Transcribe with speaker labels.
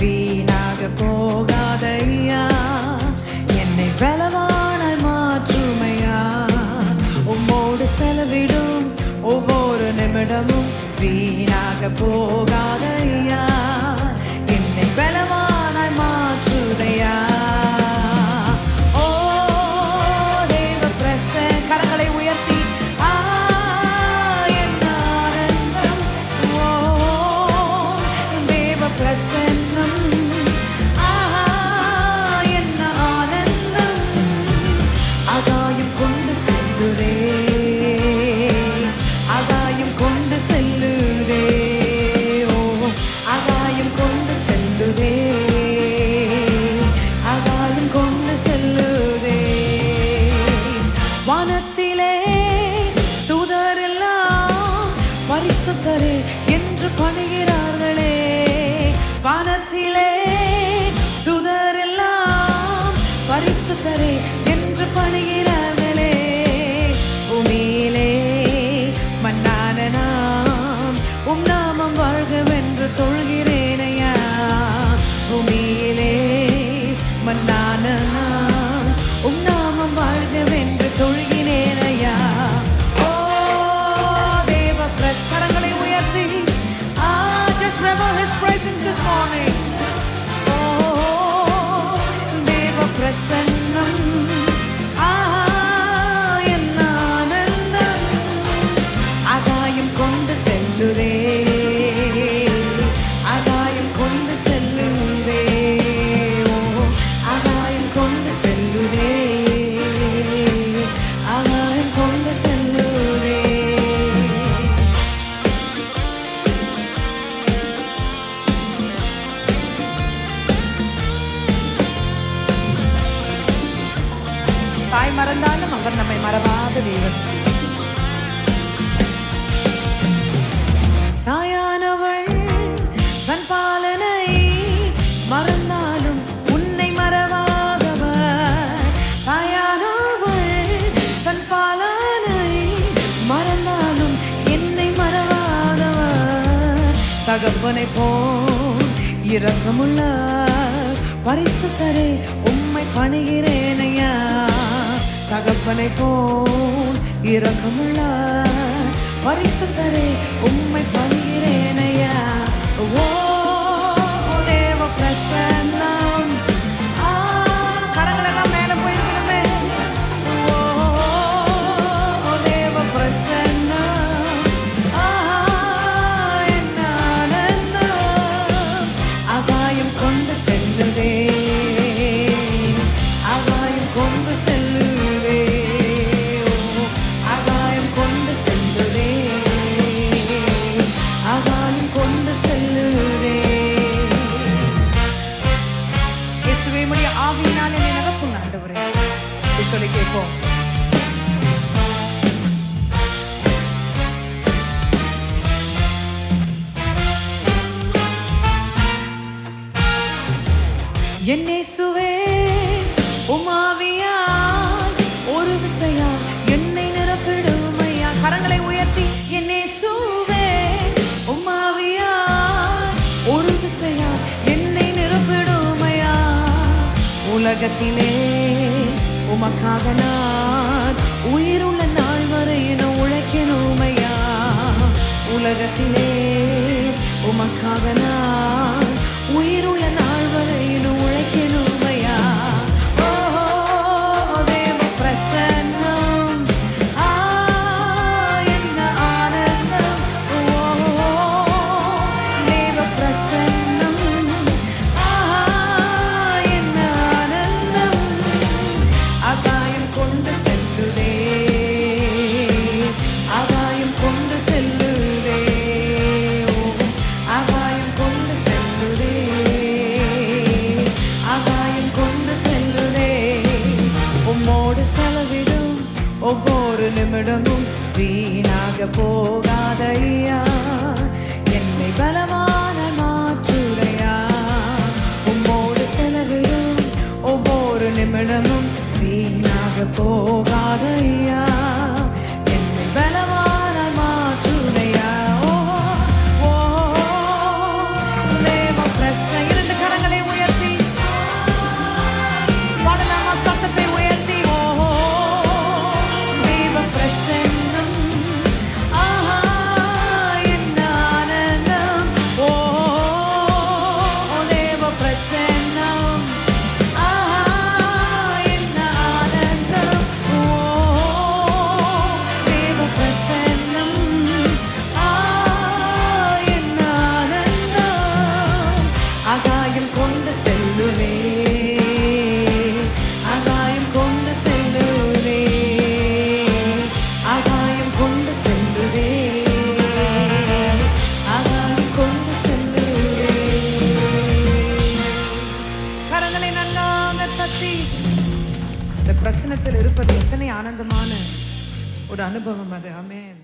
Speaker 1: வீணாக போகாதையா? என்னை பலவானாய் மாற்றுமையா? உம்மோடு செலவிடும் ஒவ்வொரு நிமிடமும் வீணாக போகா பரிசுத்தரே என்று பணிகிறார்களே. வானத்திலே துதரெல்லாம் பரிசுத்தரே செல்லுதே ஆகாயம் கொண்டு செல்லுதே ஆகாயம் கொண்டு செல்லுதே ஆகாயம் கொண்டு செல்லுதே தாய் மறந்தாலும் அவர் நம்மை மறவாத தேவன். தாயானவள் தன் பாலனை மறந்தாலும் உன்னை மறவாதவர். தாயானவள் தன் பாலனை மறந்தாலும் என்னை மறவாதவர். தகப்பனை போல் இரக்கமுள்ள பரிசு தரே உம்மை பணிகிறேனையா தகப்பனை போல் இரக்கமுள்ள பரிசு தரே உம்மை பணி in a yeah. உலகத்திலே உமக்காக நான் உயிருள்ள நாள் வரையினும் உழைக்கணுமையா உலகத்திலே உமக்காக நான் உயிருள்ள வீணாக போகாதையா? என்னை பலமான மாற்றுரையா உம்மோடு செலவிடும் ஒவ்வொரு நிமிடமும் வீணாக போகாதையா ஆனந்தமான ஒரு அனுபவம் அது. அமேன்